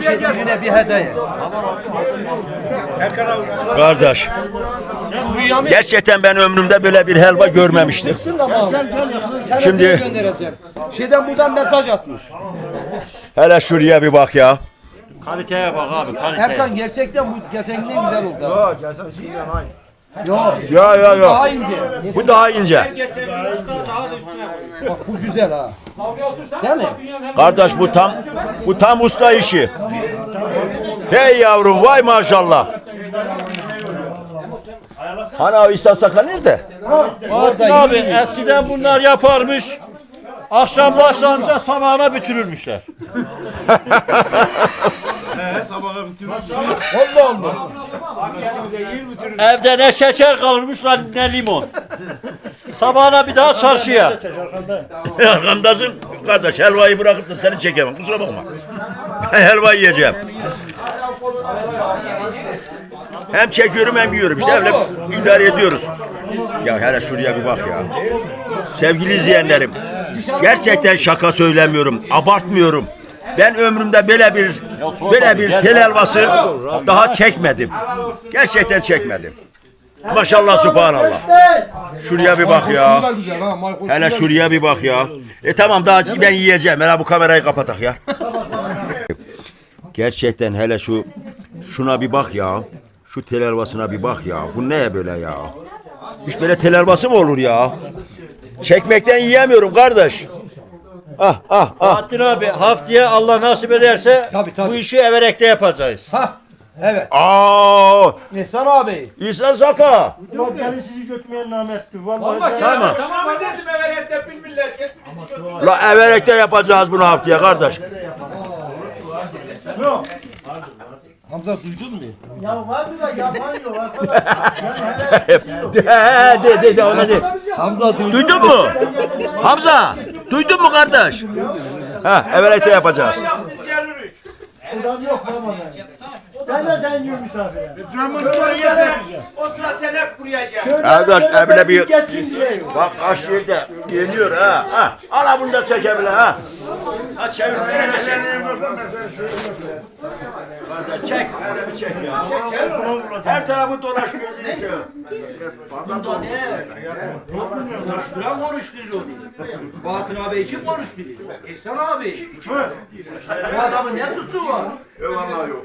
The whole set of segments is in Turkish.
Birine bir hediye. Kardeş. Gerçekten ben ömrümde böyle bir helva görmemiştim. Şimdi-. Şeyden buradan mesaj atmış. Hele şuraya bir bak ya. Kaliteye bak abi kaliteye. Erkan gerçekten bu geçenkinden güzel oldu. Yok geçen Yok. Ya ya ya. Daha ince. Bu daha ince. Bak bu güzel ha. Değil mi? Kardeş bu tam bu tam usta işi. Hey yavrum vay maşallah. Hani o İhsan Saka nerede? Bahattin abi eskiden bunlar yaparmış. Akşam başlanınca sabahına bitirirmişler. Allah Allah. Evde ne şeker kalırmış lan ne limon. Sabahına bir daha çarşıya. Arkamdasın kardeş helvayı bırakıp da seni çekemem kusura bakma. Helva yiyeceğim. Hem çekiyorum hem yiyorum işte öyle idare ediyoruz. Ya hele şuraya bir bak ya. Sevgili izleyenlerim gerçekten şaka söylemiyorum abartmıyorum. Ben ömrümde böyle bir böyle bir tel helvası daha çekmedim. Gerçekten çekmedim. Maşallah subhanallah. Şuraya bir bak ya. Bu da güzel ha. Marcos Hele güzel. şuraya bir bak ya. E tamam daha ben yiyeceğim. Hele bu kamerayı kapatak ya. Gerçekten hele şu şuna bir bak ya. Şu tel helvasına bir bak ya. Bu ne böyle ya? Hiç böyle tel helvası mı olur ya? Çekmekten yiyemiyorum kardeş. Ah ah ah. Bahattin abi haftaya Allah nasip ederse Tabii, tabii. bu işi Everek'te yapacağız. Ha. Evet. Aa! İhsan abi. İhsan Saka. Yok gelin sizi götürmeyen namettir. Vallahi Bak ben- Tamam. Tamam dedim evet hep bilmirler. Hepimizi götürün. La Everek'te yapacağız bunu haftaya kardeş. Yok. Hamza duydun mu? Ya var mı da yapan yok arkadaş. Yani hele de de de ona de. Hamza duydun. Duydun mu? Hamza, duydun mu kardeş? Ha, Everek'te yapacağız. Yap biz geliriz. adam yok ama ben. Ben de sen gibi misafire. O sıra sen hep buraya gel. Şöyle evine bir-. Bak kaç yerde geliyor ha. ha. Al bunu da çekebilir ha. Ha çevir, öyle de çek. Kardeş çek, öyle bir çek ya. Her tarafı dolaş gözünü seveyim. Bunda ne? Şuran konuşturuyor. Bahattin abi için konuşturuyor. İhsan abi. Bu adamın ne suçu var? Eyvallah yok.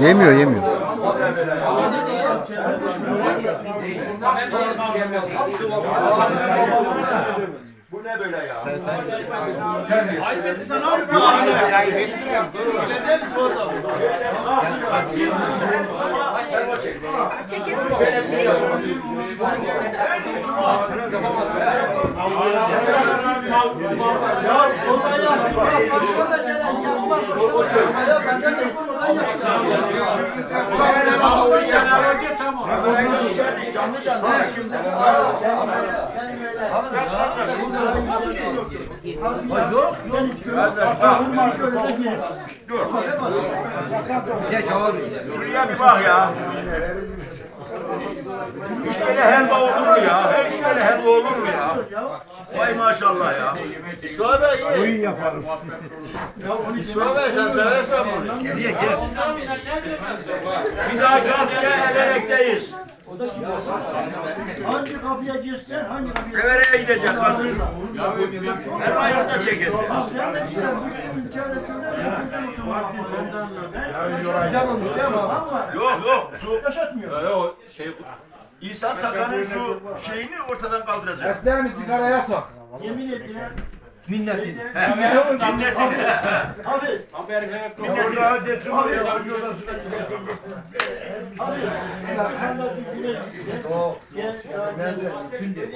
Yemiyor yemiyor. Bu ne böyle ya? Kamerayla içeride canlı canlı çekimde. Dur. Çek abi. Şuraya bir bak ya. Hiç böyle helva olur mu ya? Hiç böyle helva olur mu ya? Vay maşallah ya. Şöyle iyi. Oyun yaparız. Şöyle sen seversen bunu. Geriye gel. Bir dahaki haftaya Everek'teyiz. Hangi kapıya geçsen hangi kapıya Everek'e gidecek kardeşim. Helvayı orada çekeceğiz. Ben de çözer, olmuş değil mi abi? Yok yok. Şu Yaşatmıyor. İhsan Sakan'ın şu şeyini ortadan kaldıracağız. Esnafın sigara yasak. Yemin ediyorum. Minnetin. Minnetini. Abi. O benzer. Şimdi.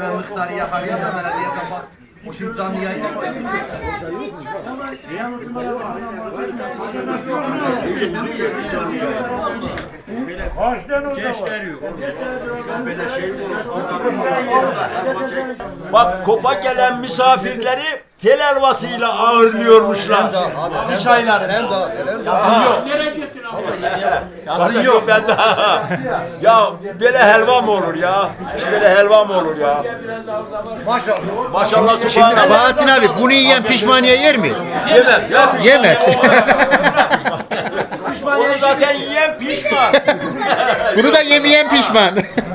Ben Muhtarı yakalayacağım ben diyeceğim bak. O şimdi canlı yayına Bak kopa gelen misafirleri tel helvasıyla ağırlıyormuşlar. Diş ayları. Daha. Yazın yok. Ben daha. ya böyle helva mı olur ya? Hiç böyle helva mı olur ya? Maşallah. Maşallah Şimdi subhanallah. Bahattin abi bunu yiyen pişmaniye yer mi? Yemez. Ya, Yemez. Onu zaten yiyen pişman. bunu da yemeyen pişman.